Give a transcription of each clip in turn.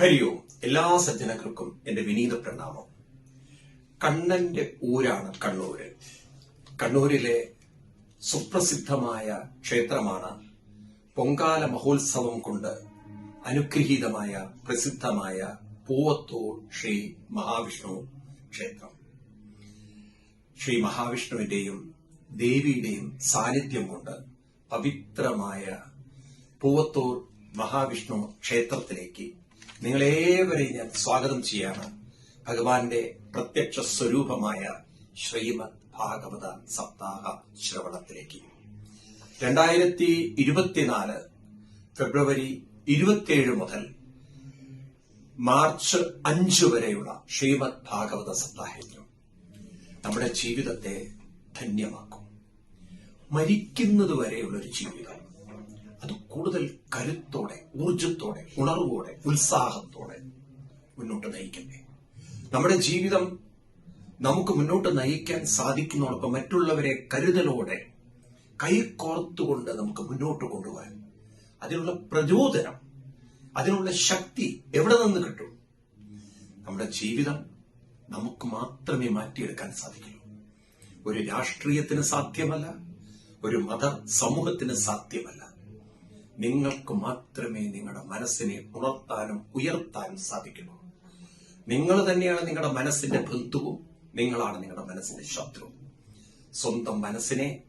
ഹരി ഓം എല്ലാ സജ്ജനങ്ങൾക്കും എന്റെ വിനീത പ്രണാമം. കണ്ണന്റെ ഊരാണ് കണ്ണൂര്. കണ്ണൂരിലെ സുപ്രസിദ്ധമായ ക്ഷേത്രമാണ് പൊങ്കാല മഹോത്സവം കൊണ്ട് അനുഗ്രഹീതമായ പ്രസിദ്ധമായ പൂവത്തൂർ ശ്രീ മഹാവിഷ്ണു ക്ഷേത്രം. ശ്രീ മഹാവിഷ്ണുവിന്റെയും ദേവിയുടെയും സാന്നിധ്യം കൊണ്ട് പവിത്രമായ പൂവത്തൂർ മഹാവിഷ്ണു ക്ഷേത്രത്തിലേക്ക് നിങ്ങളേവരെയും ഞാൻ സ്വാഗതം ചെയ്യാണ്. ഭഗവാന്റെ പ്രത്യക്ഷ സ്വരൂപമായ ശ്രീമദ് ഭാഗവത സപ്താഹ ശ്രവണത്തിലേക്ക്. രണ്ടായിരത്തി ഇരുപത്തിനാല് ഫെബ്രുവരി ഇരുപത്തിയേഴ് മുതൽ മാർച്ച് അഞ്ച് വരെയുള്ള ശ്രീമദ് ഭാഗവത സപ്താഹയജ്ഞം നമ്മുടെ ജീവിതത്തെ ധന്യമാക്കും. മരിക്കുന്നത് വരെയുള്ള ഒരു ജീവിതം. അത് കൂടുതൽ കരുത്തോടെ ഊർജത്തോടെ ഉണർവോടെ ഉത്സാഹത്തോടെ മുന്നോട്ട് നയിക്കട്ടെ നമ്മുടെ ജീവിതം നമുക്ക് മുന്നോട്ട് നയിക്കാൻ സാധിക്കുന്നതോടൊപ്പം മറ്റുള്ളവരെ കരുതലോടെ കൈകോർത്തുകൊണ്ട് നമുക്ക് മുന്നോട്ട് കൊണ്ടുപോകാൻ അതിനുള്ള പ്രചോദനം അതിനുള്ള ശക്തി എവിടെ നിന്ന് കിട്ടും? നമ്മുടെ ജീവിതം നമുക്ക് മാത്രമേ മാറ്റിയെടുക്കാൻ സാധിക്കുള്ളൂ. ഒരു രാഷ്ട്രീയത്തിന് സാധ്യമല്ല ഒരു മത സമൂഹത്തിന് സാധ്യമല്ല. നിങ്ങൾക്ക് മാത്രമേ നിങ്ങളുടെ മനസ്സിനെ ഉണർത്താനും ഉയർത്താനും സാധിക്കുള്ളൂ നിങ്ങൾ തന്നെയാണ് നിങ്ങളുടെ മനസ്സിന്റെ ബന്ധുവും നിങ്ങളാണ് നിങ്ങളുടെ മനസ്സിന്റെ ശത്രു സ്വന്തം മനസ്സിനെ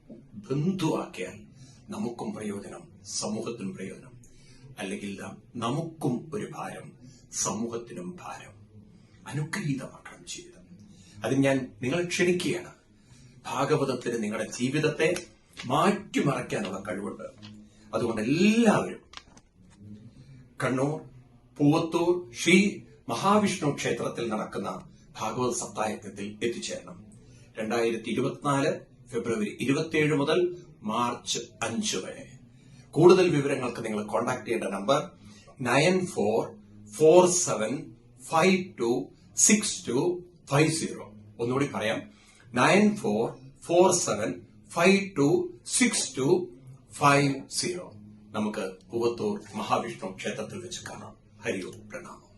ബന്ധുവാക്കിയാൽ നമുക്കും പ്രയോജനം സമൂഹത്തിനും പ്രയോജനം. അല്ലെങ്കിൽ നമുക്കും ഒരു ഭാരം സമൂഹത്തിനും ഭാരം. അനുഗ്രഹീതമാക്കണം ജീവിതം. അത് ഞാൻ നിങ്ങളെ ക്ഷണിക്കുകയാണ്. ഭാഗവതത്തിന് നിങ്ങളുടെ ജീവിതത്തെ മാറ്റിമറയ്ക്കാനുള്ള കഴിവുണ്ട്. അതുകൊണ്ട് എല്ലാവരും കണ്ണൂർ പൂവത്തൂർ ശ്രീ മഹാവിഷ്ണു ക്ഷേത്രത്തിൽ നടക്കുന്ന ഭാഗവത സപ്തായജ്ഞത്തിൽ എത്തിച്ചേരണം. രണ്ടായിരത്തി ഇരുപത്തിനാല് ഫെബ്രുവരി ഇരുപത്തിയേഴ് മുതൽ മാർച്ച് അഞ്ച് വരെ. കൂടുതൽ വിവരങ്ങൾക്ക് നിങ്ങൾ കോൺടാക്ട് ചെയ്യേണ്ട number nine four four seven five two six two five zero. ഒന്നുകൂടി പറയാം. Nine four four seven five two six two five zero. നമുക്ക് പൂവത്തൂർ മഹാവിഷ്ണു ക്ഷേത്രത്തിൽ വെച്ച് കാണാം. ഹരിയോ പ്രണാമം.